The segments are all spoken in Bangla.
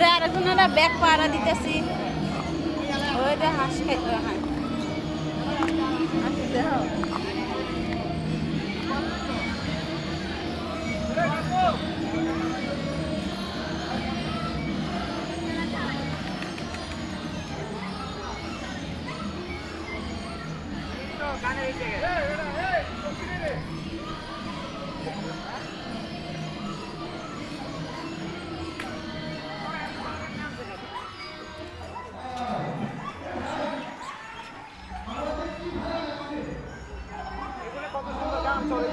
ওরা আরেকজনেরা ব্যাগ পাড়া দিতেছি। ওইটা হাঁস খাইতে হ্যাঁ।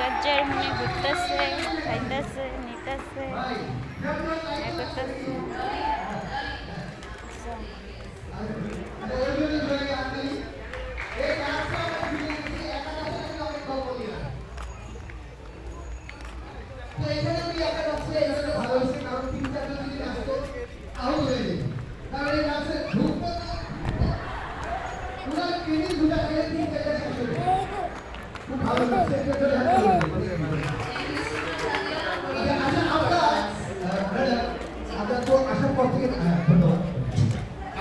যার যার মনে ঘুরতেছে খাইতেছে নিতেছে এ করতেছে আমরা তো আসার পর থেকে হ্যাঁ, ধন্যবাদ।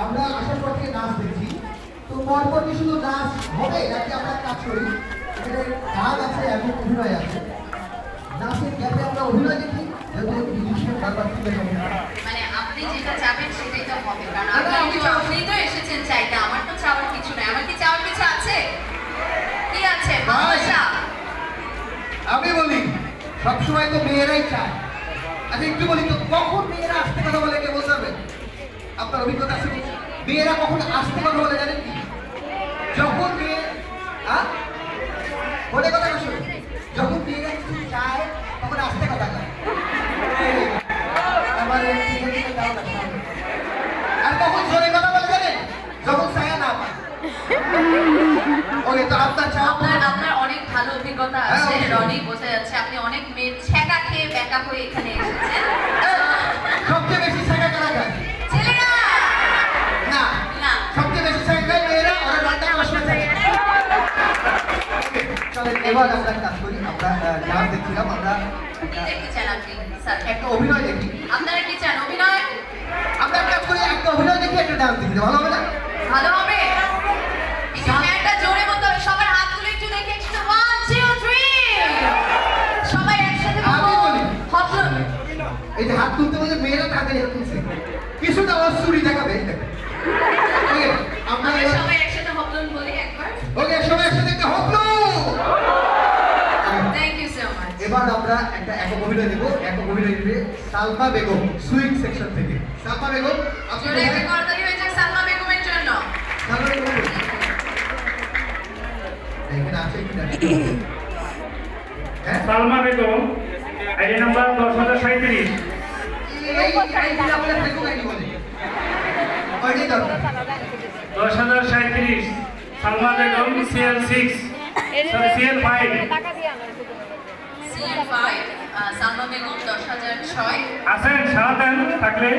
আমরা আসার পর থেকে নাচ দেখছি তো পরপর কি শুধু নাচ হবে নাকি আমরা কাজ করি? এখানে গান আছে এবং অভিনয় আছে। নাচের গ্যাপে আমরা অভিনয় দেখি ব্যাপার মানে আপনি যেটা চাবেন সেটাই তো হবে কারণ আপনি আমি তো এসেছেন চাইতে আমার তো চাওয়ার কিছু নাই। আমার কি চাওয়ার কিছু আছে? কি আছে? আমি বলি সবসময় তো মেয়েরাই চায়। আচ্ছা একটু বলি তো কখন মেয়েরা আসতে কথা বলে কে বলতে হবে আপনার অভিজ্ঞতা আছে মেয়েরা কখন আসতে কথা বলে জানেন ওকে তো আপনার চা আপনার আপনার অনেক ভালো অভিজ্ঞতা হ্যাঁ, আছে রনি বোঝা যাচ্ছে আপনি অনেক মেয়ের ছেঁকা খেয়ে ব্যাকা হয়ে এখানে এসেছেন। সবচেয়ে বেশি ছায়া কারা খায়? ছেলেরা! না না। সবচেয়ে বেশি ছায়া খায় মেয়েরা ওরা রান্না কষ্ট থাকে চলেন এবার আমরা কাজ করি আমরা আহ, দেখছিলাম আমরা কি একটা- অভিনয় দেখি। আপনারা কি চান অভিনয়? আমরা কাজ করি একটা অভিনয় দেখি একটা ডান্স দেখি ভালো হবে না? ভালো হবে একটু হ্যান্ডটা জোরে বলতে হবে সবার হাতগুলো একটু দেখে একটু ওয়ান টু থ্রি সবাই একসাথে আমি বলব বলি। হত এই যে হাত তুলতে বলতে মেয়েরা তাদের হাত কিছুটা আমার চুরি দেখাবে আমরা এবার- সবাই একসাথে হতন বলি একবার। ওকে সবাই একসাথে একটা হলো থ্যাংক ইউ সো মাচ এবার আমরা একটা একক অভিনয় দেবো একক অভিনয় দিবে সালমা বেগম সুইং সেকশন থেকে। সালমা বেগম আপনি সালমা বেগম। হ্যাঁ সালমা বেগম আইডি নাম্বার দশ হাজার সাঁত্রিশ দশ হাজার সাঁত্রিশ Salma Begum CL six CL five আছেন সারা দেন থাকলে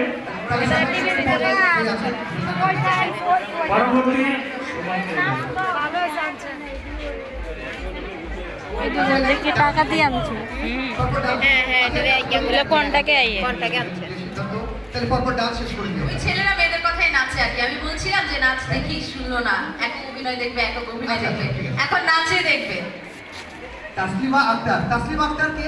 পরবর্তী এই ওই ছেলেরা মেয়েদের কথাই নাচে আর আমি বলছিলাম যে নাচ দেখি শুনলো না এক অভিনয় দেখবে এক অভিনয় দেখবে এখন নাচে দেখবে তাসলিমা আক্তার তাসলিমা আক্তার কে